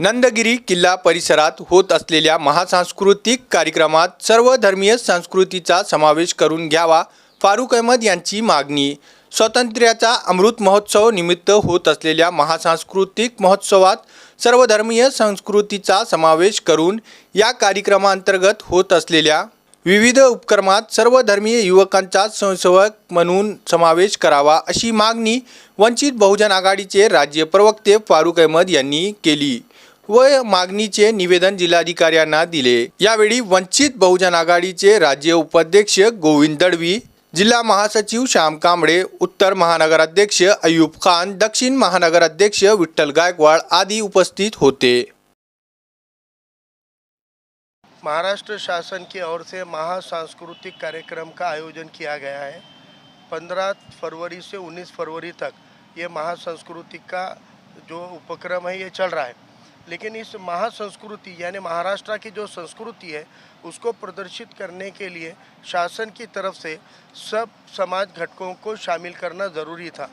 नंदगिरी किल्ला परिसरात होत असलेल्या महासांस्कृतिक कार्यक्रमात सर्व धर्मीय संस्कृतीचा समावेश करून घ्यावा फारुख अहमद यांची मागणी. स्वातंत्र्याचा अमृत महोत्सव निमित्त होत असलेल्या महासांस्कृतिक महोत्सवात सर्व धर्मीय संस्कृतीचा समावेश करून या कार्यक्रमांतर्गत होत असलेल्या विविध उपक्रमात सर्व धर्मीय युवकांचा संसेवक म्हणून समावेश करावा अशी मागणी वंचित बहुजन आघाडीचे राज्य प्रवक्ते फारुख अहमद यांनी केली. व मागणीचे निवेदन जिल्हाधिकाऱ्यांना दिले. यावेळी वंचित बहुजन आघाडीचे राज्य उपाध्यक्ष गोविंद दळवी जिल्हा महासचिव श्याम कांबळे उत्तर महानगराध्यक्ष अयूब खान दक्षिण महानगराध्यक्ष विठ्ठल गायकवाड आदी उपस्थित होते. महाराष्ट्र शासन की ओर से महासांस्कृतिक कार्यक्रम का आयोजन किया गया है। पंद्रह फरवरी से उन्नीस फरवरी तक ये महासंस्कृतिक का जो उपक्रम है ये चल रहा है। लेकिन इस महासंस्कृति, यानी महाराष्ट्र की जो संस्कृति है, उसको प्रदर्शित करने के लिए शासन की तरफ़ से सब समाज घटकों को शामिल करना ज़रूरी था।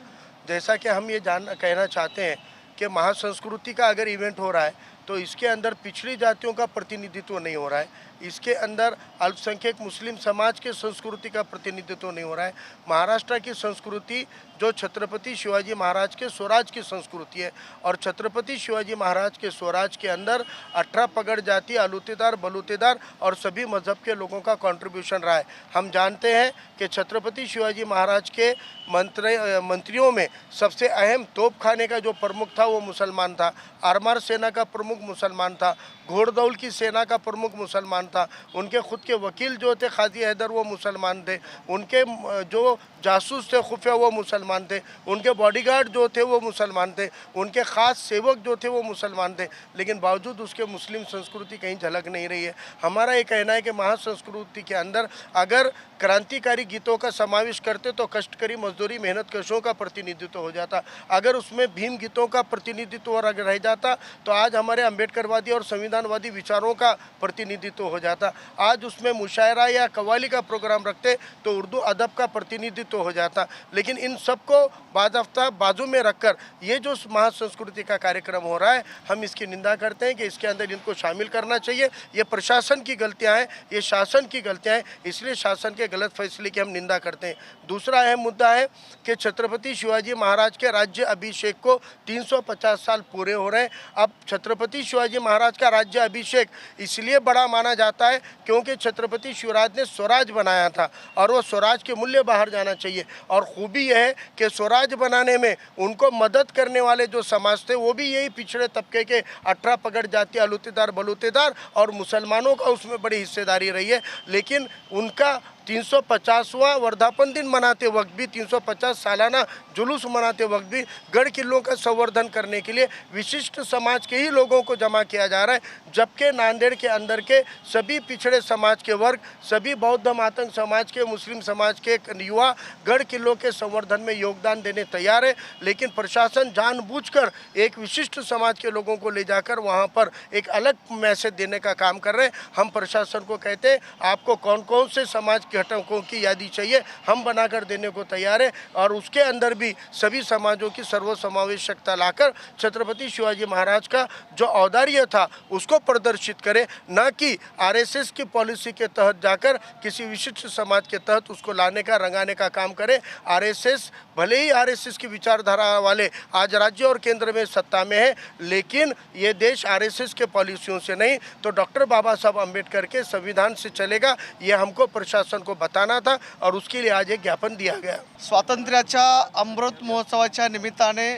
जैसा कि हम ये जान, कहना चाहते हैं कि महासंस्कृति का अगर इवेंट हो रहा है तो इसके अंदर पिछड़ी जातियों का प्रतिनिधित्व नहीं हो रहा है। इसके अंदर अल्पसंख्यक मुस्लिम समाज के संस्कृति का प्रतिनिधित्व नहीं हो रहा है। महाराष्ट्र की संस्कृति, जो छत्रपति शिवाजी महाराज के स्वराज की संस्कृति है और छत्रपति शिवाजी महाराज के स्वराज के अंदर अठारह पगड़ जाति, आलूतेदार, बलूतेदार और सभी मज़हब के लोगों का कंट्रीब्यूशन रहा है। हम जानते हैं कि छत्रपति शिवाजी महाराज के मंत्री, मंत्रियों में सबसे अहम तोप खाने का जो प्रमुख था, वो मुसलमान था। आरमार सेना का प्रमुख मुसलमान था। घोड़दौल की सेना का प्रमुख मुसलमान था। उनके खुद के वकील जो थे खाजी हैदर, वो मुसलमान थे। उनके, जो जासूस थे, खुफिया, वो मुसलमान थे। उनके बॉडीगार्ड जो थे, वो मुसलमान थे। उनके ख़ास सेवक जो थे, वो मुसलमान थे। लेकिन बावजूद उसके मुस्लिम संस्कृति कहीं झलक नहीं रही है। हमारा ये कहना है कि महासंस्कृति के अंदर अगर क्रांतिकारी गीतों का समावेश करते तो कष्टकरी मजदूरी, मेहनत कशों का प्रतिनिधित्व हो जाता। अगर उसमें भीम गीतों का प्रतिनिधित्व रह जाता तो आज हमारे अम्बेडकरवादी और संविधानवादी विचारों का प्रतिनिधित्व हो जाता। आज उसमें मुशायरा या कवाली का प्रोग्राम रखते तो उर्दू अदब का प्रतिनिधित्व हो जाता। लेकिन इन सबको बादफ्ता बाजू में रखकर ये जो महासंस्कृति का कार्यक्रम हो रहा है, हम इसकी निंदा करते हैं कि इसके अंदर इनको शामिल करना चाहिए। ये प्रशासन की गलतियाँ हैं, ये शासन की गलतियाँ हैं, इसलिए शासन के गलत फैसले की हम निंदा करते हैं। दूसरा अहम मुद्दा है कि छत्रपति शिवाजी महाराज के राज्य अभिषेक को 350 साल पूरे हो रहे हैं। अब छत्रपति शिवाजी महाराज का राज्य अभिषेक इसलिए बड़ा माना जाता है क्योंकि छत्रपति शिवराज ने स्वराज बनाया था और वो स्वराज के मूल्य बाहर जाना चाहिए। और खूबी यह है कि स्वराज बनाने में उनको मदद करने वाले जो समाज थे, वो भी यही पिछड़े तबके के अठारह पगड़ जाति अलूतेदार बलूतेदार और मुसलमानों का उसमें बड़ी हिस्सेदारी रही है। लेकिन उनका 350वां वर्धापन दिन मनाते वक्त भी 350 सालाना जुलूस मनाते वक्त भी गढ़ किलों का संवर्धन करने के लिए विशिष्ट समाज के ही लोगों को जमा किया जा रहा है। जबकि नांदेड़ के अंदर के सभी पिछड़े समाज के वर्ग, सभी बौद्ध मातंग समाज के, मुस्लिम समाज के युवा गढ़ किलों के संवर्धन में योगदान देने तैयार है। लेकिन प्रशासन जानबूझकर एक विशिष्ट समाज के लोगों को ले जाकर वहाँ पर एक अलग मैसेज देने का काम कर रहे हैं। हम प्रशासन को कहते हैं, आपको कौन कौन से समाज के घटकों की यादी चाहिए, हम बनाकर देने को तैयार है और उसके अंदर भी सभी समाजों की सर्वसमावेशकता लाकर छत्रपति शिवाजी महाराज का जो औदार्य था, उसको प्रदर्शित करें। न कि आरएसएस की पॉलिसी के तहत जाकर किसी विशिष्ट समाज के तहत उसको लाने का, रंगाने का काम करें। आरएसएस, भले ही आरएसएस की विचारधारा वाले आज राज्य और केंद्र में सत्ता में है, लेकिन ये देश आरएसएस के पॉलिसियों से नहीं तो डॉक्टर बाबा साहब अंबेडकर के संविधान से चलेगा। ये हमको प्रशासन बताना था और उसके लिए आज एक ज्ञापन दिया गया। स्वातंत्र्याच्या अमृत महोत्सवाच्या निमित्ताने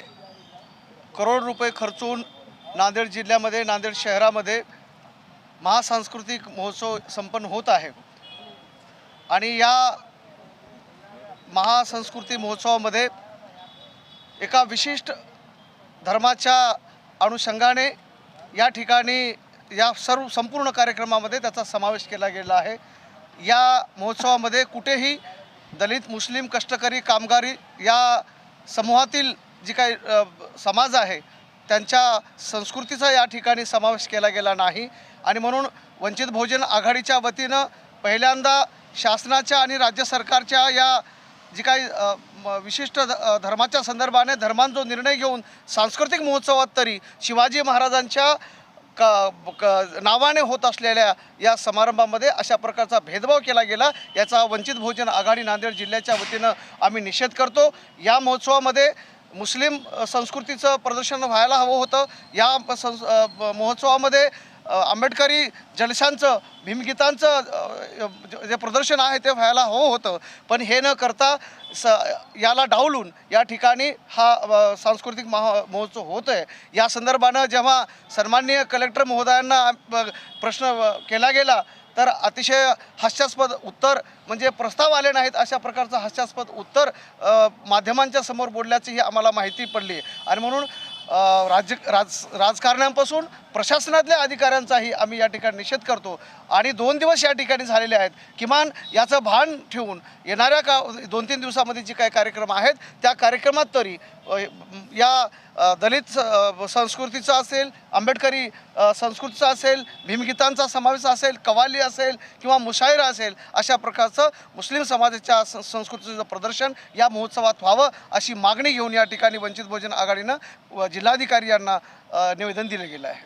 करोड रुपये खर्चून नांदेड जिल्ह्यामध्ये नांदेड शहरामध्ये महासांस्कृतिक महोत्सव संपन्न होत आहे. आणि या महासंस्कृती महोत्सवामध्ये एका विशिष्ट धर्माच्या अनुषंगाने या ठिकाणी या सर्व संपूर्ण कार्यक्रमामध्ये त्याचा समावेश केला गेला आहे. या महोत्सवामध्ये कुठेही दलित मुस्लिम कष्टकरी कामगारी या समूहातील जी काही समाज आहे त्यांच्या संस्कृतीचा या ठिकाणी समावेश केला गेला नाही. आणि म्हणून वंचित बहुजन आघाडीच्या वतीनं पहिल्यांदा शासनाच्या आणि राज्य सरकारच्या या जी काही म- विशिष्ट ध- धर्माच्या संदर्भाने धर्मांचा निर्णय घेऊन सांस्कृतिक महोत्सवात तरी शिवाजी महाराजांच्या क क नावाने होत असलेल्या या समारंभामध्ये अशा प्रकारचा भेदभाव केला गेला. याचा वंचित बहुजन आघाडी नांदेड जिल्ह्याच्या वतीनं आम्ही निषेध करतो. या महोत्सवामध्ये मुस्लिम संस्कृतीचं प्रदर्शन व्हायला हवं होतं. या प- संस महोत्सवामध्ये आंबेडकरी जलशांचं भीमगीतांचं जे प्रदर्शन आहे ते व्हायला हो होतं. पण हे न करता स याला डावलून या ठिकाणी हा सांस्कृतिक महा महोत्सव होत आहे या संदर्भानं जेव्हा सन्माननीय कलेक्टर महोदयांना प्रश्न केला गेला तर अतिशय हास्यास्पद उत्तर म्हणजे प्रस्ताव आले नाहीत अशा प्रकारचं हास्यास्पद उत्तर माध्यमांच्या समोर बोलल्याचीही आम्हाला माहिती पडली. आणि म्हणून राज्य राज राजकारण्यांपासून प्रशासनातल्या अधिकाऱ्यांचाही आम्ही या ठिकाणी निषेध करतो. आणि दोन दिवस या ठिकाणी झालेले आहेत. किमान याचं भान ठेवून येणाऱ्या का दोन तीन दिवसामध्ये जे काही कार्यक्रम आहेत त्या कार्यक्रमात तरी या दलित स- संस्कृतीचा असेल आंबेडकरी संस्कृतीचा असेल भीमगीतांचा समावेश असेल कवाली असेल किंवा मुशायरा असेल अशा प्रकारचं मुस्लिम समाजाच्या सं- संस्कृतीचं प्रदर्शन या महोत्सवात व्हावं अशी मागणी घेऊन या ठिकाणी वंचित बहुजन आघाडीनं जिल्हाधिकारी यांना निवेदन दिलं गेलं आहे.